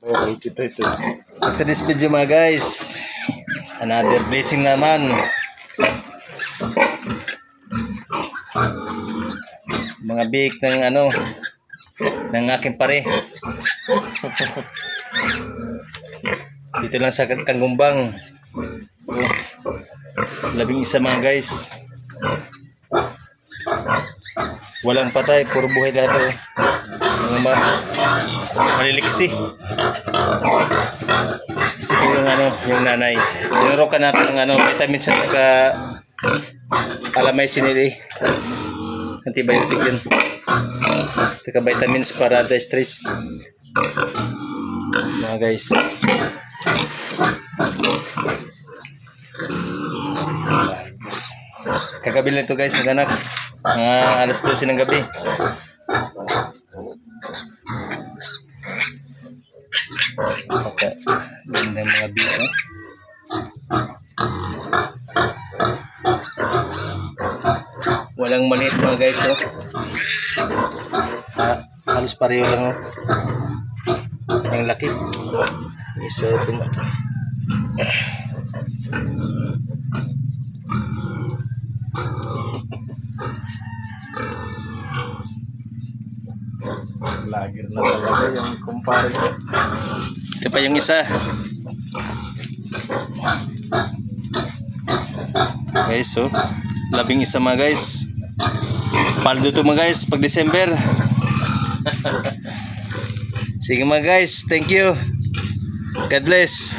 Ito, ito, ito. After this video mga guys, another blessing naman. Mga bake ng ano, ng aking pare. Dito lang sa Kangumbang. Oh, labing isa mga guys. Walang patay, puro buhay lahat. Oh. Maliliksi. Po yung ano, yung nanay. Tinuro ka natin ng ano, vitamins at saka alamay sinili. Antibiotic yun. Saka vitamins para anti-stress. Mga guys. Kagabi lang ito guys, naganak. Mga alas 12 ng gabi. Pagka, ganda mga bito. Walang maliit mga guys, oh. Ah, halos pareho lang, oh. Yung laki. So, ito mo. Lager na talaga yung kumpare ko. Ito pa yung isa. Guys, so, labing isa mga guys. Paldo to mga guys, pag December. Sige mga guys, thank you. God bless.